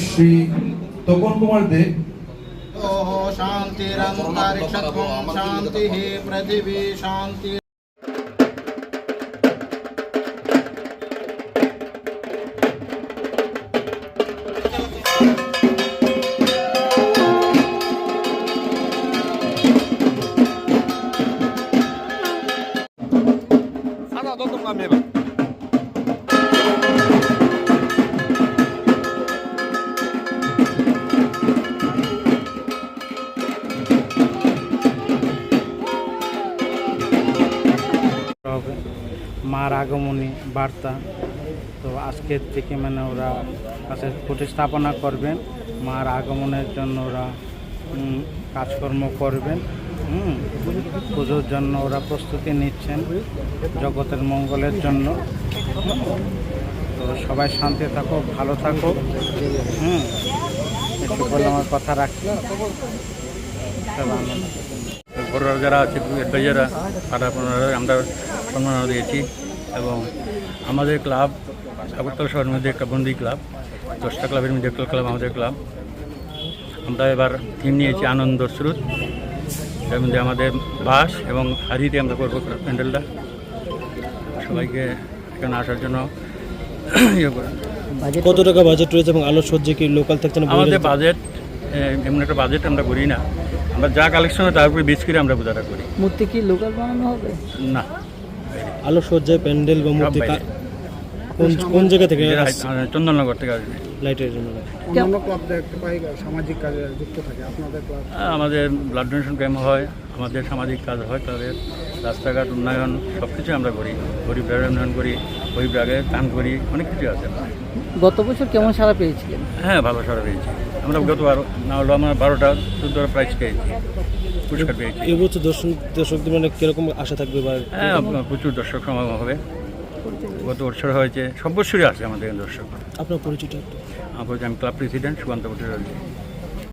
শ্রী তপন কুমার দে শান্তিরন্তরিক্ষ শান্তি পৃথিবী শান্তি Sagrado do Flamengo. মার আগমনী, বার্তা। তো আজকের থেকে মানে ওরা কাছে প্রতিস্থাপনা করবেন, মার আগমনের জন্য ওরা কাজকর্ম করবেন পুজোর জন্য ওরা প্রস্তুতি নিচ্ছেন, জগতের মঙ্গলের জন্য। তো সবাই শান্তি থাকো, ভালো থাকো হুম একটু বলে আমার কথা রাখি। আনন্দ যারা আছে অ্যাডভাইজাররা তারা আমরা সম্মাননা দিয়েছি। এবং আমাদের ক্লাব আগরতলা শহরের মধ্যে একটা বন্দি ক্লাব দশটা ক্লাবের মধ্যে একটা ক্লাব আমাদের ক্লাব। আমরা এবার থিম নিয়েছি আনন্দ স্রোত। এর মধ্যে আমাদের বাস এবং হারিতে আমরা করব প্যান্ডেলটা। সবাইকে এখানে আসার জন্য ইয়ে করে কত টাকা বাজেট রয়েছে এবং আলোর সজ্জা কি লোকাল থাকছে না আমাদের বাজেট এমন একটা বাজেট আমরা করি না। আমরা যা কালেকশন হয় তার উপরে বেশ করে আমরা পূজাটা করি। মূর্তি কি লোকাল বানানো হবে? না। আলোর সজ্জায় প্যান্ডেল বা মূর্তি কোন কোন জায়গা থেকে চন্দননগর থেকে আসবে। লাইটের জন্য অন্যান্য ক্লাব দেখতে পাই সামাজিক কাজে যুক্ত থাকে আপনাদের ক্লাব? আমাদের ব্লাড ডোনেশন ক্যাম্প হয় আমাদের সামাজিক কাজ হয় তাদের রাস্তাঘাট উন্নয়ন সব কিছু আমরা করি। গরিব উন্নয়ন করি গরিব রাগে দান করি অনেক কিছু আছে। গত বছর কেমন সারা পেয়েছিলেন? হ্যাঁ ভালো সারা পেয়েছি। আমরা গতবার না হলো আমরা বারোটা চোদ্দোটা প্রাইজ পেয়েছি। পুরস্কার পেয়েছি এবছর দর্শক দর্শকদের মানে কীরকম আশা থাকবে বা হ্যাঁ আপনার প্রচুর দর্শক সমাগম হবে। গত বছর হয়েছে সব বছরই আছে আমাদের দর্শক। আপনার পরিচিত আমার আমি ক্লাব প্রেসিডেন্ট সুকান্ত ভট্টাচার্য।